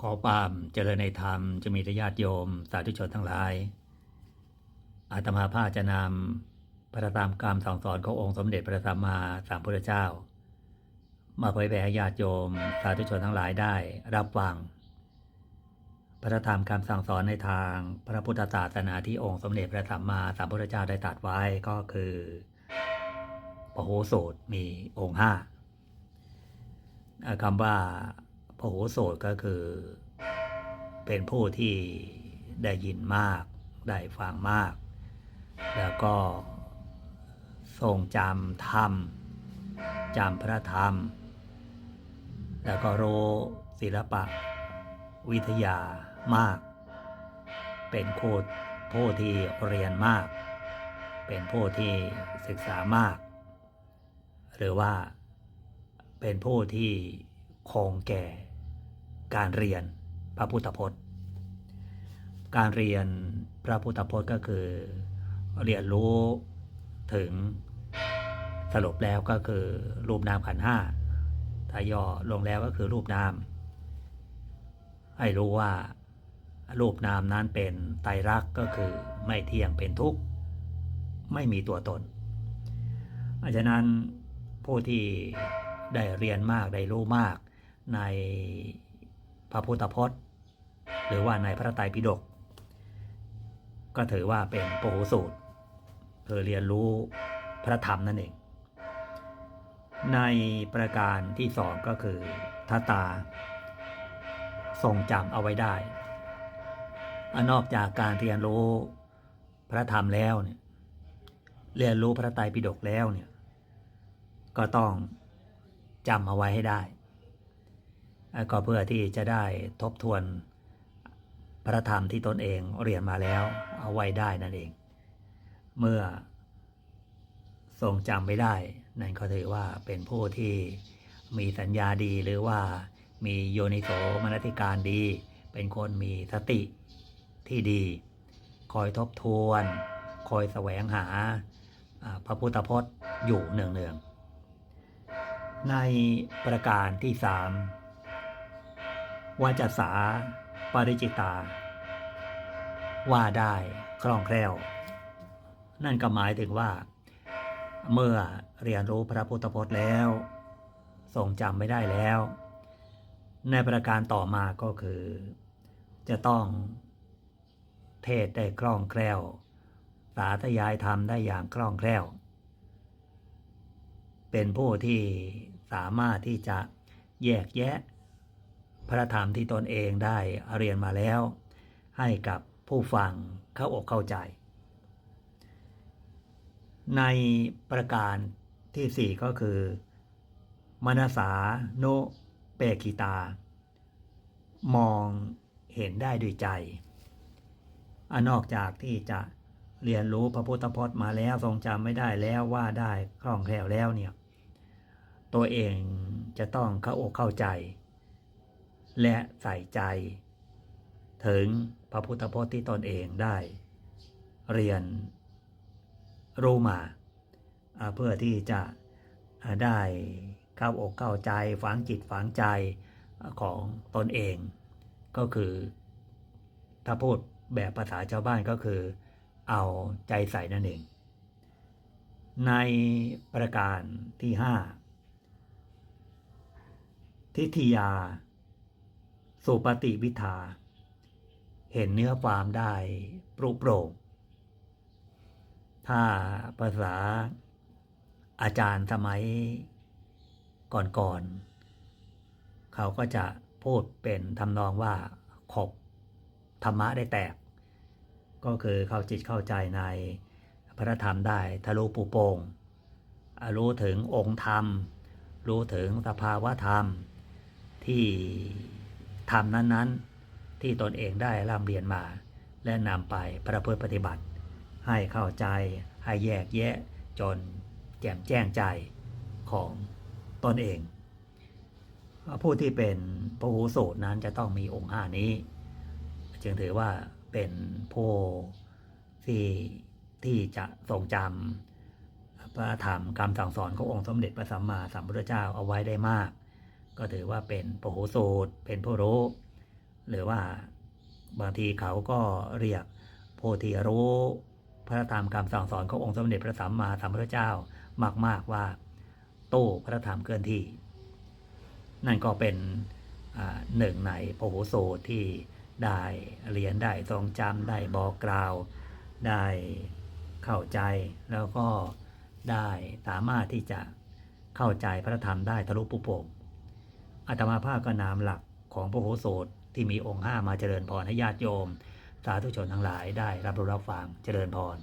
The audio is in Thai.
ขอความเจริญในธรรมจะมีญาติโยม สาธุชนทั้งหลาย อาตมาภาจะนำพระธรรมกรรมสั่งสอนขององค์สมเด็จพระสัมมาสัมพุทธเจ้า มาเผยแผ่ญาติโยม สาธุชนทั้งหลายได้รับฟัง พระธรรมคำสั่งสอนในทางพระพุทธศาสนาที่องค์สมเด็จพระสัมมาสัมพุทธเจ้าได้ตรัสไว้ก็คือปโหสูตรมีองค์ห้าคำว่า พโหโสตก็คือ เป็นผู้ที่ได้ยินมาก ได้ฟังมาก แล้วก็ทรงจำธรรมจำพระธรรม แล้วก็รู้ศิลปะวิทยามาก เป็นโคดผู้ที่เรียนมาก เป็นผู้ที่ศึกษามาก หรือว่าเป็นผู้ที่คงแก่ การเรียนพระพุทธพจน์ การเรียนพระพุทธพจน์ก็คือ เรียนรู้ถึงสรุปแล้วก็คือรูปนามขันห้าถ้าย่อลงแล้วก็คือรูปนาม ให้รู้ว่ารูปนามนั้นเป็นไตรลักษณ์ก็คือไม่เที่ยงเป็นทุกข์ ไม่มีตัวตนอาฉะนั้นผู้ที่ได้เรียนมากได้รู้มากใน พระพุทธพจน์ หรือว่าในพระไตรปิฎกก็ถือว่าเป็นโปโหสูตรคือเรียนรู้พระธรรมนั่นเอง ในประการที่สองก็คือทตา ทรงจำเอาไว้ได้อนอกจากการเรียนรู้พระธรรมแล้วเนี่ยเรียนรู้พระไตรปิฎกแล้วเนี่ยก็ต้องจำเอาไว้ให้ได้ ก็เพื่อที่จะได้ทบทวนพระธรรมที่ตนเองเรียนมาแล้วเอาไว้ได้นั่นเอง เมื่อทรงจำไม่ได้ นั่นก็ถือว่าเป็นผู้ที่มีสัญญาดีหรือว่ามีโยนิโสมนสิการดี เป็นคนมีสติที่ดี คอยทบทวน คอยแสวงหาอ่าพระพุทธพจน์อยู่เนืองๆในประการที่สาม วาจสาปริจิตา ว่าได้คล่องแคล่ว นั่นก็หมายถึงว่า เมื่อเรียนรู้พระพุทธพจน์แล้วทรงจำไม่ได้แล้ว ในประการต่อมาก็คือ จะต้องเทศได้คล่องแคล่ว สาธยายธรรมได้อย่างคล่องแคล่ว เป็นผู้ที่สามารถที่จะแยกแยะ พระธรรมที่ตนเองได้เรียนมาแล้ว ให้กับผู้ฟังเข้าอกเข้าใจ ในประการที่สี่ก็คือมนสาโนเปกิตา มองเห็นได้ด้วยใจอนอกจากที่จะเรียนรู้พระพุทธพจน์มาแล้วทรงจำไม่ได้แล้วว่าได้คล่องแคล่วแล้วเนี่ย ตัวเองจะต้องเข้าอกเข้าใจ และใส่ใจ ถึงพระพุทธพจน์ที่ตนเองได้ เรียนรู้มา เพื่อที่จะได้เข้าอกเข้าใจฝังจิตฝังใจของตนเอง ก็คือ ถ้าพูดแบบภาษาชาวบ้านก็คือเอาใจใส่นั่นเอง ในประการที่ห้าทิฏฐิยา สุปฏิวิทา เห็นเนื้อความได้ปรุโปร่งถ้าภาษาอาจารย์สมัยก่อนๆเขาก็จะพูดเป็นทำนองว่าขบธรรมะได้แตก ก็คือเข้าจิตเข้าใจในพระธรรมได้ทะลุปูโปงรู้ถึงองค์ธรรม รู้ถึงสภาวะธรรมที่ ธรรมนั้นๆ ที่ตนเองได้ร่ำเรียนมา และนำไปประพฤติปฏิบัติ ให้เข้าใจให้แยกแยะจนแจ่มแจ้งใจของตนเอง ผู้ที่เป็นพระหูสูตรนั้นจะต้องมีองค์ห้านี้ จึงถือว่าเป็นผู้ที่ที่จะทรงจำพระธรรมคำสั่งสอนขององค์สมเด็จพระสัมมาสัมพุทธเจ้าเอาไว้ได้มาก ก็ถือว่าเป็นพหูสูตร เป็นผู้รู้ หรือว่าบางทีเขาก็เรียกผู้ที่รู้พระธรรมคำสั่งสอนขององค์สมเด็จพระสัมมาสัมพุทธเจ้ามาก ๆว่าตู้พระธรรมเคลื่อนที่ นั่นก็เป็นหนึ่งในพโหสูตรที่ได้เรียนได้ทรงจำได้บอกกล่าว ได้เข้าใจแล้วก็ได้สามารถที่จะเข้าใจพระธรรมได้ทะลุปุโป่ง อาตมาภาพก็นามหลักของพระโหสถที่มีองค์ห้ามาเจริญพรให้ญาติโยม สาธุชนทั้งหลายได้รับรู้รับฟังเจริญพร